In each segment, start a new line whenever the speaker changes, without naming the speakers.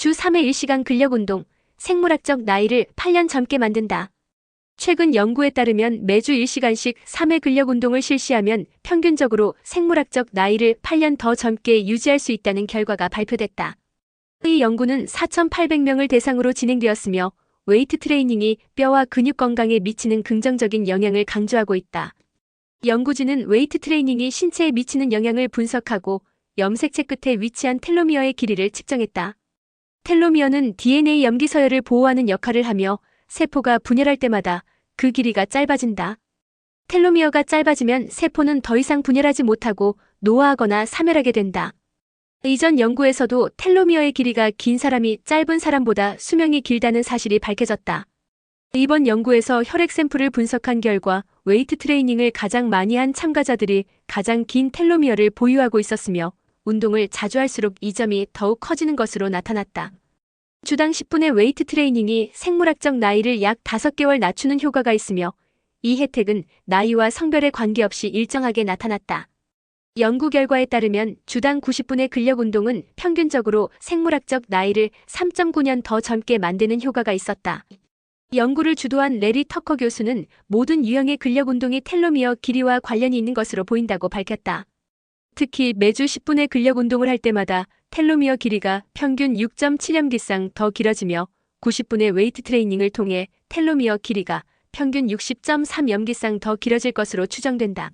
주 3회 1시간 근력운동, 생물학적 나이를 8년 젊게 만든다. 최근 연구에 따르면 매주 1시간씩 3회 근력운동을 실시하면 평균적으로 생물학적 나이를 8년 더 젊게 유지할 수 있다는 결과가 발표됐다. 이 연구는 4,800명을 대상으로 진행되었으며 웨이트 트레이닝이 뼈와 근육 건강에 미치는 긍정적인 영향을 강조하고 있다. 연구진은 웨이트 트레이닝이 신체에 미치는 영향을 분석하고 염색체 끝에 위치한 텔로미어의 길이를 측정했다. 텔로미어는 DNA 염기 서열을 보호하는 역할을 하며 세포가 분열할 때마다 그 길이가 짧아진다. 텔로미어가 짧아지면 세포는 더 이상 분열하지 못하고 노화하거나 사멸하게 된다. 이전 연구에서도 텔로미어의 길이가 긴 사람이 짧은 사람보다 수명이 길다는 사실이 밝혀졌다. 이번 연구에서 혈액 샘플을 분석한 결과 웨이트 트레이닝을 가장 많이 한 참가자들이 가장 긴 텔로미어를 보유하고 있었으며 운동을 자주 할수록 이 점이 더욱 커지는 것으로 나타났다. 주당 10분의 웨이트 트레이닝이 생물학적 나이를 약 5개월 낮추는 효과가 있으며 이 혜택은 나이와 성별에 관계없이 일정하게 나타났다. 연구 결과에 따르면 주당 90분의 근력 운동은 평균적으로 생물학적 나이를 3.9년 더 젊게 만드는 효과가 있었다. 연구를 주도한 레리 터커 교수는 모든 유형의 근력 운동이 텔로미어 길이와 관련이 있는 것으로 보인다고 밝혔다. 특히 매주 10분의 근력 운동을 할 때마다 텔로미어 길이가 평균 6.7년기상 더 길어지며 90분의 웨이트 트레이닝을 통해 텔로미어 길이가 평균 60.3연기상 더 길어질 것으로 추정된다.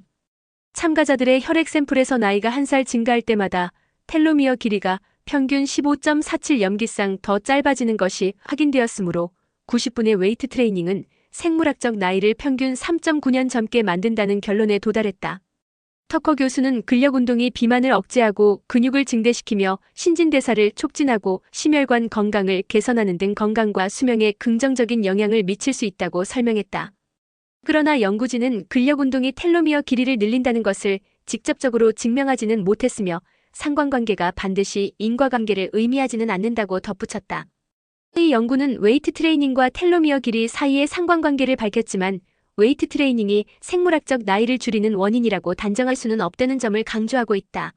참가자들의 혈액 샘플에서 나이가 한 살 증가할 때마다 텔로미어 길이가 평균 15.47연기상 더 짧아지는 것이 확인되었으므로 90분의 웨이트 트레이닝은 생물학적 나이를 평균 3.9년 젊게 만든다는 결론에 도달했다. 터커 교수는 근력 운동이 비만을 억제하고 근육을 증대시키며 신진대사를 촉진하고 심혈관 건강을 개선하는 등 건강과 수명에 긍정적인 영향을 미칠 수 있다고 설명했다. 그러나 연구진은 근력 운동이 텔로미어 길이를 늘린다는 것을 직접적으로 증명하지는 못했으며 상관관계가 반드시 인과관계를 의미하지는 않는다고 덧붙였다. 이 연구는 웨이트 트레이닝과 텔로미어 길이 사이의 상관관계를 밝혔지만 웨이트 트레이닝이 생물학적 나이를 줄이는 원인이라고 단정할 수는 없다는 점을 강조하고 있다.